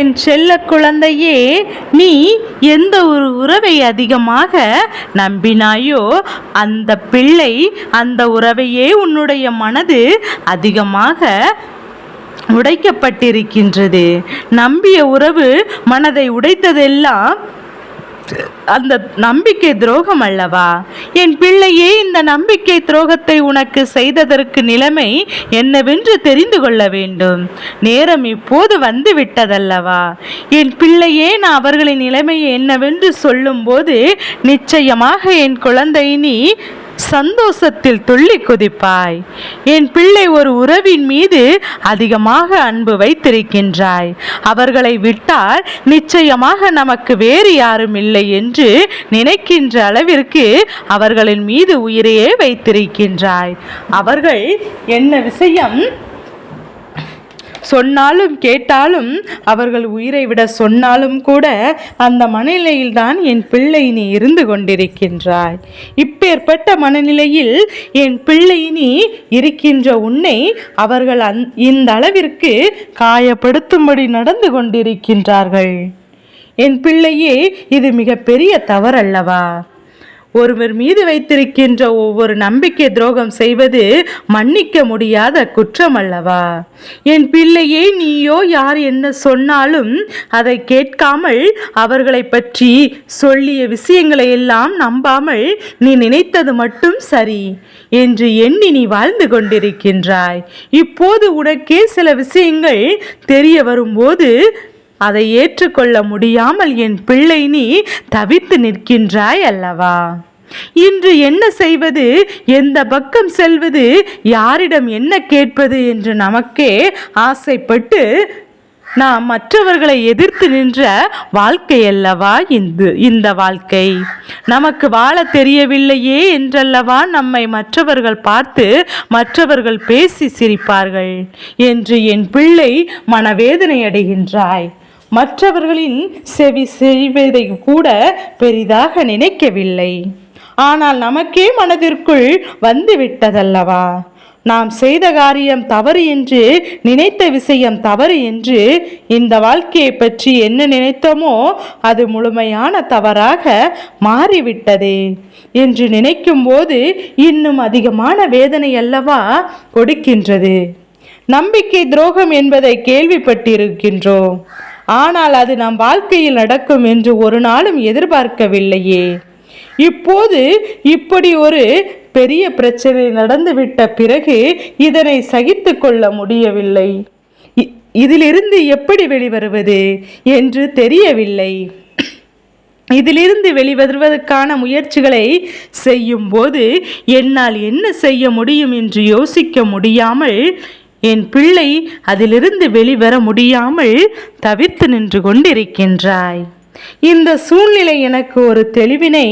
என் செல்ல குழந்தையே நீ எந்த ஒரு உறவை அதிகமாக நம்பினாயோ அந்த பிள்ளை அந்த உறவையே உன்னுடைய மனது அதிகமாக உடைக்கப்பட்டிருக்கின்றது. நம்பிய உறவு மனதை உடைத்ததெல்லாம் அந்த நம்பிக்கை துரோகம் அல்லவா? என் பிள்ளையே இந்த நம்பிக்கை துரோகத்தை உனக்கு செய்ததற்கு நிலைமை என்னவென்று தெரிந்து கொள்ள வேண்டும். நேரம் இப்போது வந்து விட்டதல்லவா என் பிள்ளையே நான் அவர்களின் நிலைமையை என்னவென்று சொல்லும்போது நிச்சயமாக என் குழந்தை நீ சந்தோஷத்தில் துள்ளி குதிப்பாய். என் பிள்ளை ஒரு உறவின் மீது அதிகமாக அன்பு வைத்திருக்கின்றாய். அவர்களை விட்டால் நிச்சயமாக நமக்கு வேறு யாரும் இல்லை என்று நினைக்கின்ற அளவிற்கு அவர்களின் மீது உயிரையே வைத்திருக்கின்றாய். அவர்கள் என்ன விஷயம்? சொன்னாலும் கேட்டாலும் அவர்கள் உயிரை விட சொன்னாலும் கூட அந்த மனநிலையில்தான் என் பிள்ளை நீ இருந்து கொண்டிருக்கின்றாய். இப்பேற்பட்ட மனநிலையில் என் பிள்ளை நீ இருக்கின்ற உன்னை அவர்கள் அந் இந்த அளவிற்கு காயப்படுத்தும்படி நடந்து கொண்டிருக்கின்றார்கள். என் பிள்ளையே இது மிகப்பெரிய தவறல்லவா? ஒருவர் மீது வைத்திருக்கின்ற ஒவ்வொரு நம்பிக்கை துரோகம் செய்வது மன்னிக்க முடியாத குற்றம் அல்லவா என் பிள்ளையே நீயோ யார் என்ன சொன்னாலும் அதை கேட்காமல் அவர்களை பற்றி சொல்லிய விஷயங்களை எல்லாம் நம்பாமல் நீ நினைத்தது மட்டும் சரி என்று எண்ணி நீ வாழ்ந்து கொண்டிருக்கின்றாய். இப்போது உனக்கே சில விஷயங்கள் தெரிய வரும்போது அதை ஏற்றுக்கொள்ள முடியாமல் என் பிள்ளை நீ தவித்து நிற்கின்றாய் அல்லவா? இன்று என்ன செய்வது? எந்த பக்கம் செல்வது? யாரிடம் என்ன கேட்பது என்று நமக்கே ஆசைப்பட்டு நாம் மற்றவர்களை எதிர்த்து நின்ற வாழ்க்கை அல்லவா இந்த இந்த வாழ்க்கை? நமக்கு வாழ தெரியவில்லையே என்றல்லவா நம்மை மற்றவர்கள் பார்த்து மற்றவர்கள் பேசி சிரிப்பார்கள்? என்று என் பிள்ளை மனவேதனை அடைகின்றாய். மற்றவர்களின் செவி செய்வதை கூட பெரிதாக நினைக்கவில்லை. ஆனால் நமக்கே மனதிற்குள் வந்து விட்டதல்லவா நாம் செய்த காரியம் தவறு என்று நினைத்த விஷயம் தவறு என்று இந்த வாழ்க்கையை பற்றி என்ன நினைத்தோமோ அது முழுமையான தவறாக மாறிவிட்டதே என்று நினைக்கும்போது இன்னும் அதிகமான வேதனை அல்லவா கொடுக்கின்றது? நம்பிக்கை துரோகம் என்பதை கேள்விப்பட்டிருக்கின்றோம். ஆனால் அது நம் வாழ்க்கையில் நடக்கும் என்று ஒரு நாளும் எதிர்பார்க்கவில்லையே. இப்போது இப்படி ஒரு பெரிய பிரச்சனை நடந்துவிட்ட பிறகு இதனை சகித்து கொள்ள முடியவில்லை. இதிலிருந்து எப்படி வெளிவருவது என்று தெரியவில்லை. இதிலிருந்து வெளிவருவதற்கான முயற்சிகளை செய்யும்போது என்னால் என்ன செய்ய முடியும் என்று யோசிக்க முடியாமல் என் பிள்ளை அதிலிருந்து வெளிவர முடியாமல் தவிர்த்து நின்று கொண்டிருக்கின்றாய். இந்த சூழ்நிலை எனக்கு ஒரு தெளிவினை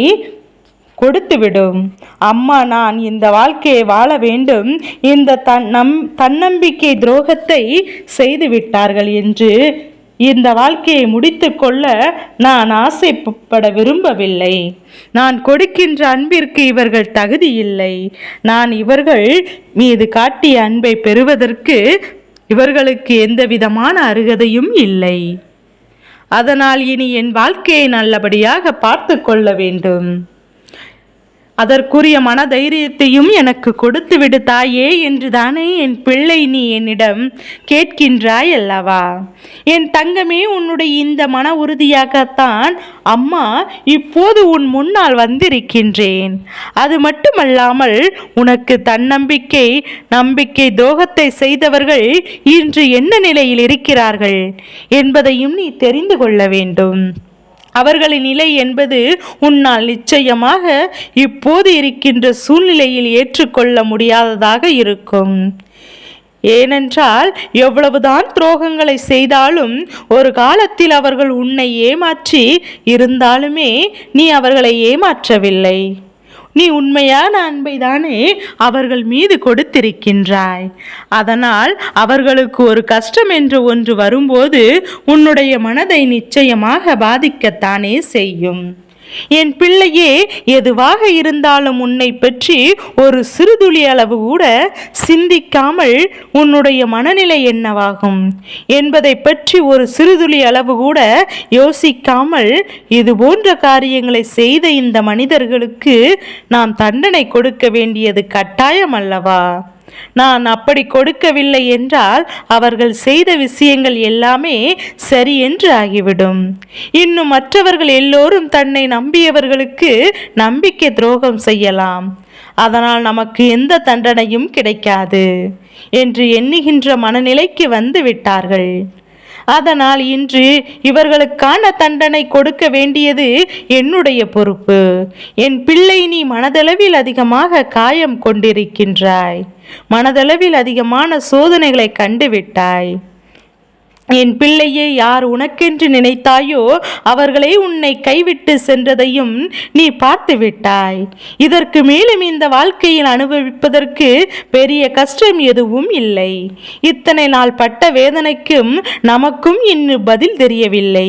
கொடுத்துவிடும். அம்மா நான் இந்த வாழ்க்கையை வாழ வேண்டும். இந்த தன் நம் தன்னம்பிக்கை துரோகத்தை செய்து விட்டார்கள் என்று இந்த வாழ்க்கையை முடித்து கொள்ள நான் ஆசைப்பட விரும்பவில்லை. நான் கொடுக்கின்ற அன்பிற்கு இவர்கள் தகுதி இல்லை. நான் இவர்கள் மீது காட்டிய அன்பை பெறுவதற்கு இவர்களுக்கு எந்த விதமான அருகதையும் இல்லை. அதனால் இனி என் வாழ்க்கையை நல்லபடியாக பார்த்து கொள்ள வேண்டும். அதற்குரிய மனதைரியத்தையும் எனக்கு கொடுத்து விடு தாயே என்று தானே என் பிள்ளை நீ என்னிடம் கேட்கின்றாய் அல்லவா? என் தங்கமே உன்னுடைய இந்த மன உறுதியாகத்தான் அம்மா இப்போது உன் முன்னால் வந்திருக்கின்றேன். அது மட்டுமல்லாமல் உனக்கு தன்னம்பிக்கை நம்பிக்கை தோகத்தை செய்தவர்கள் இன்று என்ன நிலையில் இருக்கிறார்கள் என்பதையும் நீ தெரிந்து கொள்ள வேண்டும். அவர்களின் நிலை என்பது உன்னால் நிச்சயமாக இப்போது இருக்கின்ற சூழ்நிலையில் ஏற்றுக்கொள்ள முடியாததாக இருக்கும். ஏனென்றால் எவ்வளவுதான் துரோகங்களை செய்தாலும் ஒரு காலத்தில் அவர்கள் உன்னை ஏமாற்றி இருந்தாலுமே நீ அவர்களை ஏமாற்றவில்லை. நீ உண்மையான அன்பை தானே அவர்கள் மீது கொடுத்திருக்கின்றாய். அதனால் அவர்களுக்கு ஒரு கஷ்டம் என்று ஒன்று வரும்போது உன்னுடைய மனதை நிச்சயமாக பாதிக்கத்தானே செய்யும். என் பிள்ளையே எதுவாக இருந்தாலும் உன்னை பற்றி ஒரு சிறுதுளி அளவு கூட சிந்திக்காமல் உன்னுடைய மனநிலை என்னவாகும்? என்பதை பற்றி ஒரு சிறுதுளி அளவு கூட யோசிக்காமல் இது போன்ற காரியங்களை செய்த இந்த மனிதர்களுக்கு நாம் தண்டனை கொடுக்க வேண்டியது கட்டாயம் அல்லவா? நான் அப்படி கொடுக்கவில்லை என்றால் அவர்கள் செய்த விஷயங்கள் எல்லாமே சரி என்று ஆகிவிடும். இன்னும் மற்றவர்கள் எல்லோரும் தன்னை நம்பியவர்களுக்கு நம்பிக்கை துரோகம் செய்யலாம். அதனால் நமக்கு எந்த தண்டனையும் கிடைக்காது என்று எண்ணுகின்ற மனநிலைக்கு வந்து விட்டார்கள். அதனால் இன்று இவர்களுக்கான தண்டனை கொடுக்க வேண்டியது என்னுடைய பொறுப்பு. என் பிள்ளை நீ மனதளவில் அதிகமாக காயம் கொண்டிருக்கின்றாய். மனதளவில் அதிகமான சோதனைகளை கண்டுவிட்டாய் என் பிள்ளையை யார் உனக்கென்று நினைத்தாயோ அவர்களே உன்னை கைவிட்டு சென்றதையும் நீ பார்த்து விட்டாய். இதற்கு மேலும் இந்த வாழ்க்கையில் அனுபவிப்பதற்கு பெரிய கஷ்டம் எதுவும் இல்லை. இத்தனை நாள் பட்ட வேதனைக்கும் நமக்கும் இன்னும் பதில் தெரியவில்லை.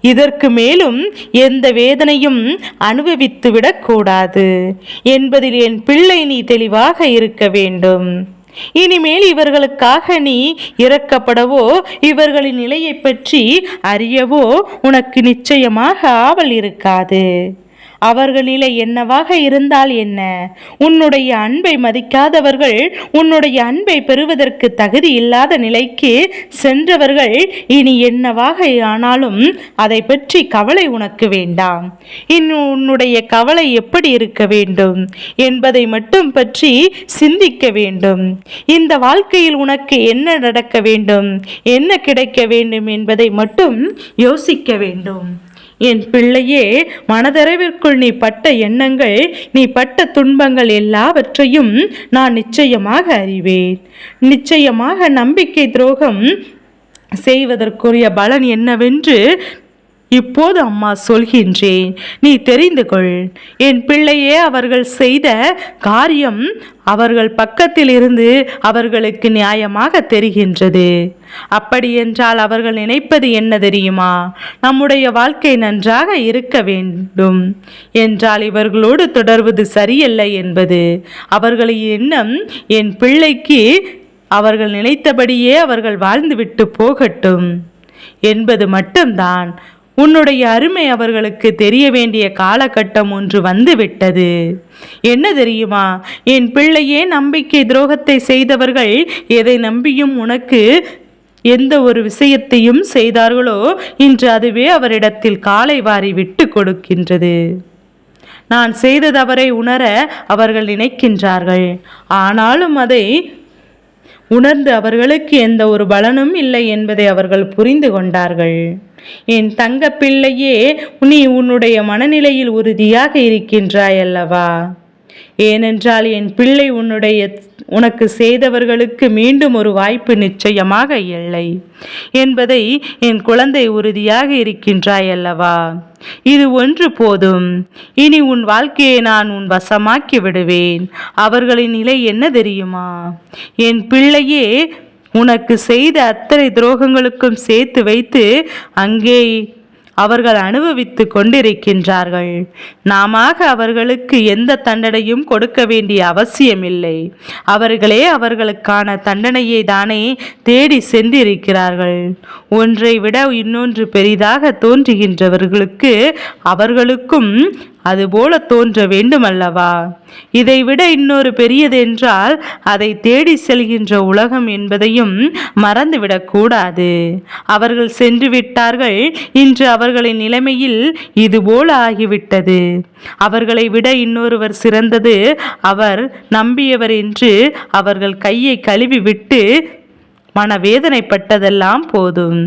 இதற்கு மேலும் எந்த வேதனையும் அனுபவித்து விடக்கூடாது என்பதில் என் பிள்ளை நீ தெளிவாக இருக்க வேண்டும். இனிமேல் இவர்களுக்காக நீ இறக்கப்படவோ இவர்களின் நிலையை பற்றி அறியவோ உனக்கு நிச்சயமாக ஆவல் இருக்காது. அவர்களிலே என்னவாக இருந்தால் என்ன? உன்னுடைய அன்பை மதிக்காதவர்கள் உன்னுடைய அன்பை பெறுவதற்கு தகுதி இல்லாத நிலைக்கு சென்றவர்கள் இனி என்னவாக ஆனாலும் அதை பற்றி கவலை உனக்கு வேண்டாம். இன்னும் உன்னுடைய கவலை எப்படி இருக்க வேண்டும் என்பதை மட்டும் பற்றி சிந்திக்க வேண்டும். இந்த வாழ்க்கையில் உனக்கு என்ன நடக்க வேண்டும் என்ன கிடைக்க வேண்டும் என்பதை மட்டும் யோசிக்க வேண்டும். என் பிள்ளையே மனதளவிற்குள் நீ பட்ட எண்ணங்கள் நீ பட்ட துன்பங்கள் எல்லாவற்றையும் நான் நிச்சயமாக அறிவேன். நிச்சயமாக நம்பிக்கை துரோகம் செய்வதற்குரிய பலன் என்னவென்று இப்போது அம்மா சொல்கின்றேன். நீ தெரிந்து கொள். என் பிள்ளையே அவர்கள் செய்த காரியம் அவர்கள் பக்கத்தில் இருந்து அவர்களுக்கு நியாயமாக தெரிகின்றது. அப்படியென்றால் அவர்கள் நினைப்பது என்ன தெரியுமா? நம்முடைய வாழ்க்கை நன்றாக இருக்க வேண்டும். என்றால் இவர்களோடு தொடர்வது சரியல்ல என்பது. அவர்களின் எண்ணம் என் பிள்ளைக்கு அவர்கள் நினைத்தபடியே அவர்கள் வாழ்ந்துவிட்டு போகட்டும். என்பது மட்டும்தான். உன்னுடைய அருமை அவர்களுக்கு தெரிய வேண்டிய காலகட்டம் ஒன்று வந்துவிட்டது. என்ன தெரியுமா? என் பிள்ளையே நம்பிக்கை துரோகத்தை செய்தவர்கள் எதை நம்பியும் உனக்கு எந்த ஒரு விஷயத்தையும் செய்தார்களோ இன்று அதுவே அவரிடத்தில் காலை வாரி விட்டு கொடுக்கின்றது. நான் செய்த தவறை உணர அவர்கள் நினைக்கின்றார்கள். ஆனாலும் அதை உணர்ந்து அவர்களுக்கு எந்த ஒரு பலனும் இல்லை என்பதை அவர்கள் புரிந்து கொண்டார்கள். என் தங்க பிள்ளையே நீ உன்னுடைய மனநிலையில் உறுதியாக இருக்கின்றாய் அல்லவா ஏனென்றால் என் பிள்ளை உன்னுடைய உனக்கு செய்தவர்களுக்கு மீண்டும் ஒரு வாய்ப்பு நிச்சயமாக இல்லை என்பதை என் குழந்தை உறுதியாக இருக்கின்றாய் அல்லவா? இது ஒன்று போதும். இனி உன் வாழ்க்கையை நான் உன் வசமாக்கி விடுவேன். அவர்களின் நிலை என்ன தெரியுமா? என் பிள்ளையே உனக்கு செய்த அத்தனை துரோகங்களுக்கும் சேர்த்து வைத்து அங்கே அவர்கள் அனுபவித்து கொண்டிருக்கின்றார்கள். நாம அவர்களுக்கு எந்த தண்டனையும் கொடுக்க வேண்டிய அவசியமில்லை. அவர்களே அவர்களுக்கான தண்டனையை தானே தேடி சென்றிருக்கிறார்கள். ஒன்றை விட இன்னொன்று பெரிதாக தோன்றுகின்றவர்களுக்கு அவர்களுக்கும் அதுபோல தோன்ற வேண்டுமல்லவா? இதைவிட இன்னொரு பெரியது என்றால் அதை தேடி செல்கின்ற உலகம் என்பதையும் மறந்துவிடக்கூடாது அவர்கள் சென்று விட்டார்கள் இன்று அவர்களின் நிலைமையில் இதுபோல ஆகிவிட்டது. அவர்களை விட இன்னொருவர் சிறந்தது அவர் நம்பியவர் என்று அவர்கள் கையை கழுவி விட்டு மனவேதனைப்பட்டதெல்லாம் போதும்.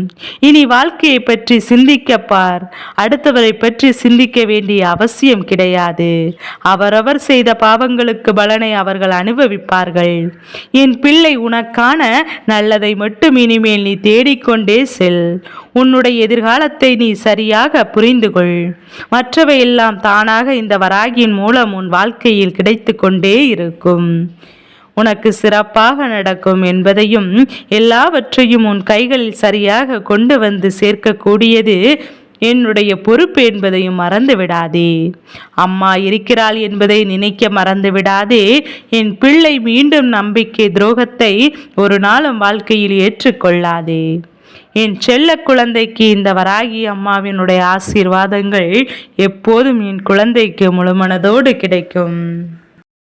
இனி வாழ்க்கையை பற்றி சிந்திக்கப்பார் அடுத்தவரை பற்றி சிந்திக்க வேண்டிய அவசியம் கிடையாது. அவரவர் செய்த பாவங்களுக்கு பலனை அவர்கள் அனுபவிப்பார்கள். என் பிள்ளை உனக்கான நல்லதை மட்டும் இனிமேல் நீ தேடிக்கொண்டே செல். உன்னுடைய எதிர்காலத்தை நீ சரியாக புரிந்து கொள் மற்றவையெல்லாம் தானாக இந்த வராகியின் மூலம் உன் வாழ்க்கையில் கிடைத்து கொண்டே இருக்கும். உனக்கு சிறப்பாக நடக்கும் என்பதையும் எல்லாவற்றையும் உன் கைகளில் சரியாக கொண்டு வந்து சேர்க்கக்கூடியது என்னுடைய பொறுப்பு என்பதையும் மறந்து விடாதே அம்மா இருக்கிறாள் என்பதை நினைக்க மறந்து விடாதே என் பிள்ளை மீண்டும் நம்பிக்கை துரோகத்தை ஒரு நாளும் வாழ்க்கையில் ஏற்றுக்கொள்ளாதே. என் செல்ல குழந்தைக்கு இந்த வராகி அம்மாவினுடைய ஆசீர்வாதங்கள் எப்போதும் என் குழந்தைக்கு முழுமனதோடு கிடைக்கும்.